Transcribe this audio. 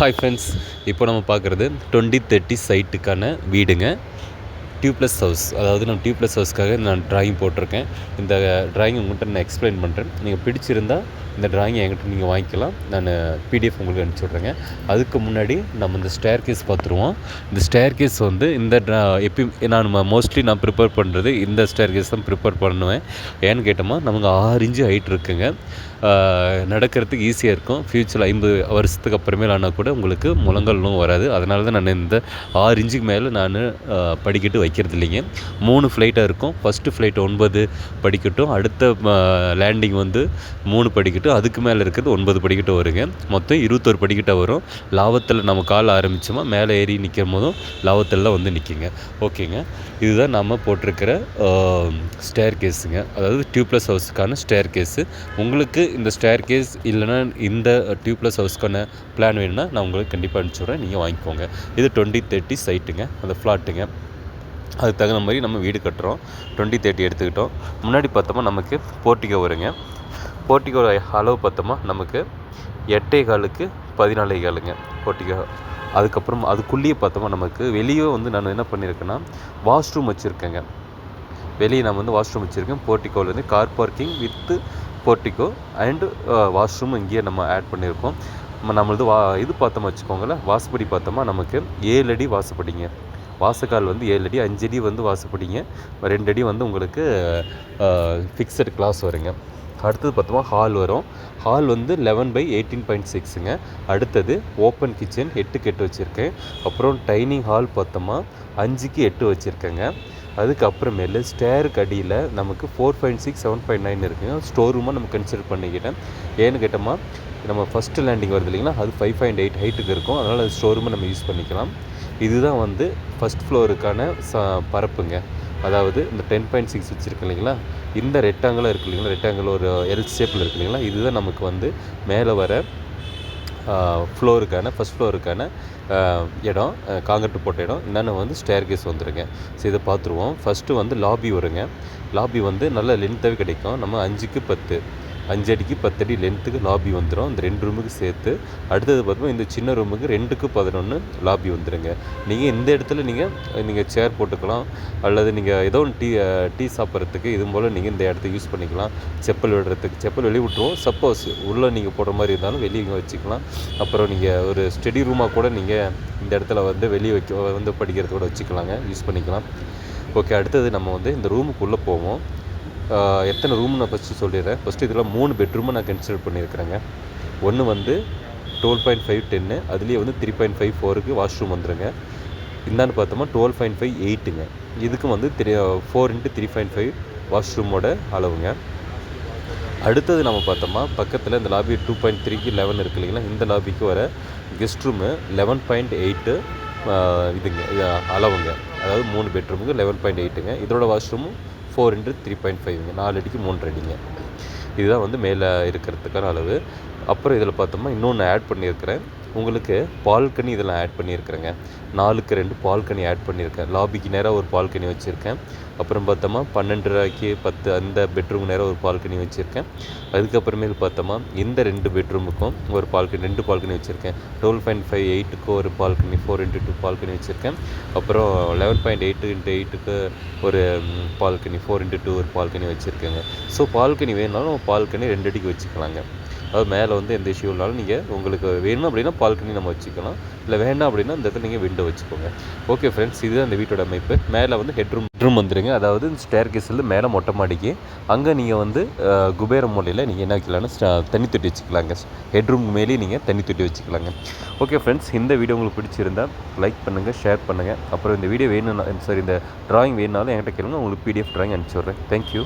Hi friends இப்போ நம்ம பார்க்குறது டுவெண்ட்டி தேர்ட்டி சைட்டுக்கான வீடுங்க. டியூப்ளஸ் ஹவுஸ் அதாவது நான் டியூப்ளஸ் ஹவுஸ்க்காக நான் டிராயிங் போட்டிருக்கேன். இந்த டிராயிங் உங்கள்கிட்ட நான் எக்ஸ்பிளைன் பண்ணுறேன் நீங்கள் பிடிச்சிருந்தால் இந்த டிராயிங் என்கிட்ட நீங்கள் வாங்கிக்கலாம். நான் பிடிஎஃப் உங்களுக்கு அனுப்பிச்சி விட்றேங்க. அதுக்கு முன்னாடி நம்ம இந்த ஸ்டேர் கேஸ் பார்த்துருவோம். இந்த ஸ்டேர் கேஸ் வந்து இந்த ட்ரா எப்பயும் நான் மோஸ்ட்லி நான் ப்ரிப்பேர் பண்ணுறது இந்த ஸ்டேர் கேஸ் தான் ப்ரிப்பேர் பண்ணுவேன். ஏன்னு கேட்டோமா நமக்கு ஆறு இன்ச்சு ஹைட் இருக்குங்க. நடக்கிறதுக்கு ஈஸியாக இருக்கும். ஃப்யூச்சரில் ஐம்பது வருஷத்துக்கு அப்புறமேல் ஆனால் கூட உங்களுக்கு முழங்கல்லும் வராது. அதனால தான் நான் இந்த ஆறு இன்ச்சுக்கு மேலே நான் படிக்கட்டு வைக்கிறது இல்லைங்க. மூணு ஃப்ளைட்டாக இருக்கும். ஃபஸ்ட்டு ஃப்ளைட் ஒன்பது படிக்கட்டும். அடுத்த லேண்டிங் வந்து மூணு படிக்கட்டும் அதுக்கு மேலே இருக்கிறது ஒன்பது படிக்கிட்ட வருங்க. மொத்தம் இருபத்தொரு படிக்கட்டாக வரும். லாபத்தில் நம்ம கால் ஆரம்பித்தோமா மேலே ஏறி நிற்கும் போதும் லாபத்தில் வந்து நிற்கிங்க ஓகேங்க. இதுதான் நம்ம போட்டிருக்கிற ஸ்டேர் கேஸுங்க அதாவது டியூப்ளஸ் ஹவுஸுக்கான ஸ்டேர் கேஸு உங்களுக்கு இந்த ஸ்டேர் கேஸ் இல்லைன்னா இந்த டியூப்ளஸ் ஹவுஸ்க்கான பிளான் வேணும்னா நான் உங்களுக்கு கண்டிப்பாக அனுப்பிச்சி நீங்கள் வாங்கிக்கோங்க. இது டுவெண்ட்டி தேர்ட்டி சைட்டுங்க அந்த ஃப்ளாட்டுங்க அதுக்கு தகுந்த மாதிரி நம்ம வீடு கட்டுறோம். டுவெண்ட்டி தேர்ட்டி எடுத்துக்கிட்டோம். முன்னாடி பார்த்தோம்னா நமக்கு போர்ட்டிகோ வருங்க போர்ட்டிகோ அளவு பார்த்தோமா? நமக்கு எட்டே காலுக்கு பதினாலே காலுங்க போர்ட்டிகோ அதுக்கப்புறம் அதுக்குள்ளேயே பார்த்தோமா? நமக்கு வெளியே வந்து நான் என்ன பண்ணியிருக்கேன்னா வாஷ்ரூம் வச்சுருக்கேங்க. வெளியே நான் வந்து வாஷ்ரூம் வச்சுருக்கேன் போர்ட்டிகோலேருந்து car parking with portico and washroom இங்கேயே நம்ம ஆட் பண்ணியிருக்கோம். நம்ம நம்மளது வா இது பார்த்தோமா வச்சுக்கோங்களேன். வாசப்படி பார்த்தோமா? நமக்கு ஏழு அடி வாசப்படிங்க. வாசக்கால் வந்து ஏழு அடி அஞ்சு அடி வந்து வாசப்படிங்க. ரெண்டு அடி வந்து உங்களுக்கு ஃபிக்ஸட் கிளாஸ் வருங்க. அடுத்தது பார்த்தோமா ஹால் வரும். ஹால் வந்து லெவன் பை எயிட்டீன் பாயிண்ட் சிக்ஸுங்க அடுத்தது ஓப்பன் கிச்சன் எட்டுக்கு எட்டு வச்சுருக்கேன். அப்புறம் டைனிங் ஹால் பார்த்தோமா அஞ்சுக்கு எட்டு வச்சுருக்கேங்க. அதுக்கப்புறமேலு ஸ்டேருக்கு அடியில் நமக்கு four point six seven point nine இருக்குங்க. ஸ்டோர் ரூமாக நம்ம கன்சிடர் பண்ணிக்கிட்டேன். ஏன்னு கேட்டோமா நம்ம ஃபஸ்ட்டு லேண்டிங் வருது இல்லைங்களா அது ஃபைவ் பாயிண்ட் எயிட் ஹைட்டுக்கு இருக்கும். அதனால் அது ஸ்டோர் ரூமை நம்ம யூஸ் பண்ணிக்கலாம். இதுதான் வந்து ஃபஸ்ட் ஃப்ளோருக்கான ச பரப்புங்க. அதாவது இந்த டென் பாயிண்ட் சிக்ஸ் வச்சுருக்கு இல்லைங்களா இந்த ரெக்டாங்கிளாக இருக்குது இல்லைங்களா? ரெக்டாங்கிள் ஒரு எல் ஷேப்பில் இருக்குது இல்லைங்களா? இதுதான் நமக்கு வந்து மேலே வர ஃப்ளோருக்கான ஃபஸ்ட் ஃப்ளோருக்கான இடம் காங்கிரட்டு போட்ட இடம். என்னென்ன வந்து ஸ்டேர் கேஸ் வந்துருங்க. ஸோ இதை பார்த்துருவோம். ஃபஸ்ட்டு வந்து லாபி வருங்க. லாபி வந்து நல்ல லென்த்தாகவே கிடைக்கும். நம்ம அஞ்சுக்கு பத்து. அஞ்சு அடிக்கு பத்தடி லென்த்துக்கு லாபி வந்துடும் அந்த ரெண்டு ரூமுக்கு சேர்த்து அடுத்தது பார்த்தோம்னா இந்த சின்ன ரூமுக்கு ரெண்டுக்கு பதினொன்று லாபி வந்துடுங்க நீங்கள் இந்த இடத்துல நீங்கள் நீங்கள் சேர் போட்டுக்கலாம். அல்லது நீங்கள் ஏதோ ஒன்று டீ டீ சாப்பிட்றதுக்கு இது போல் நீங்கள் இந்த இடத்த யூஸ் பண்ணிக்கலாம். செப்பல் விடுறதுக்கு செப்பல் வெளியே விட்டுருவோம். சப்போஸ் உள்ளே நீங்கள் போடுற மாதிரி இருந்தாலும் வெளியே இங்கே வச்சுக்கலாம். அப்புறம் நீங்கள் ஒரு ஸ்டடி ரூமாக கூட நீங்கள் இந்த இடத்துல வந்து வெளியே வைக்க வந்து படிக்கிறது கூட வச்சுக்கலாங்க. யூஸ் பண்ணிக்கலாம். ஓகே அடுத்தது நம்ம வந்து இந்த ரூமுக்குள்ளே போவோம். எத்தனை ரூம் நான் ஃபஸ்ட்டு சொல்லிடுறேன். ஃபஸ்ட்டு இதில் மூணு பெட்ரூமை நான் கன்சிடர் பண்ணியிருக்கிறேங்க. ஒன்று வந்து டுவெல் பாயிண்ட் ஃபைவ் டென்னு அதுலேயே வந்து த்ரீ பாயிண்ட் ஃபைவ் ஃபோருக்கு வாஷ்ரூம் வந்துடுங்க இந்தான்னு பார்த்தோமா டுவெல் பாயிண்ட் ஃபைவ் எயிட்டுங்க இதுக்கும் வந்து three four into three point five வாஷ்ரூமோட அளவுங்க. அடுத்தது நம்ம பார்த்தோமா பக்கத்தில் இந்த லாபி டூ பாயிண்ட் த்ரீக்கு லெவன் இருக்கு இல்லைங்களா? இந்த லாபிக்கு வர guest room eleven point eight இதுங்க அளவுங்க. அதாவது மூணு பெட்ரூமுக்கு லெவன் பாயிண்ட் எயிட்டுங்க இதோட வாஷ்ரூமும் ஃபோர் இன்ட்டு த்ரீ பாயிண்ட் ஃபைவ்ங்க நாலு அடிக்கு மூன்று அடிங்க. இதுதான் வந்து மேலே இருக்கிறதுக்கான அளவு. அப்புறம் இதில் பார்த்தோம்னா இன்னொன்று ஆட் பண்ணியிருக்கிறேன். உங்களுக்கு பால்கனி இதில் ஆட் பண்ணியிருக்கிறேங்க. நாலுக்கு ரெண்டு பால்கனி ஆட் பண்ணியிருக்கேன். லாபிக்கு நேராக ஒரு பால்கனி வச்சுருக்கேன். அப்புறம் பார்த்தோமா பன்னெண்டு ரூபாய்க்கு பத்து அந்த பெட்ரூம் நேராக ஒரு பால்கனி வச்சுருக்கேன். அதுக்கப்புறமேல் பார்த்தோமா இந்த ரெண்டு பெட்ரூமுக்கும் ஒரு பால்கனி ரெண்டு பால்கனி வச்சுருக்கேன். டுவெல் பாயிண்ட் ஃபைவ் எயிட்டுக்கு ஒரு balcony four into two balcony வச்சுருக்கேன். அப்புறம் லெவன் பாயிண்ட் எயிட்டு இன்ட்டு எயிட்டுக்கு ஒரு பால்கனி ஃபோர் இன்ட்டு டூ ஒரு பால்கனி வச்சுருக்கேங்க. ஸோ பால்கனி வேணாலும் பால்கனி ரெண்டு அடிக்கு வச்சுக்கலாங்க. அதாவது மேலே வந்து எந்த இஷ்யூ இல்லாலும் நீங்கள் உங்களுக்கு வேணும் அப்படின்னா பால்கனி நம்ம வச்சுக்கலாம். இல்லை வேண்டாம் அப்படின்னா இந்த இடத்துல நீங்கள் விண்டோ வச்சுக்கோங்க. ஓகே ஃப்ரெண்ட்ஸ் இதுதான் இந்த வீட்டோட அமைப்பு. மேலே வந்து ஹெட்ரூம் ஹெட்ரூம் வந்துடுங்க அதாவது ஸ்டேர் கேஸில் மேலே மொட்டை மாடிக்கு அங்கே நீங்கள் வந்து குபேர மூலையில் நீங்கள் என்ன வைக்கலாம்னா தண்ணி தொட்டி வச்சுக்கலாங்க. ஹெட்ரூம் மேலேயே நீங்கள் தண்ணி தொட்டி வச்சுக்கலாங்க. ஓகே ஃப்ரெண்ட்ஸ் இந்த வீடியோ உங்களுக்கு பிடிச்சிருந்தா லைக் பண்ணுங்கள் ஷேர் பண்ணுங்கள் அப்புறம் இந்த வீடியோ வேணும்னா சாரி இந்த ட்ராயிங் வேணுனாலும் என்கிட்ட கேளுங்க. உங்களுக்கு பிடிஎஃப் ட்ராயிங் அனுப்பிச்சி விட்றேன். தேங்க்யூ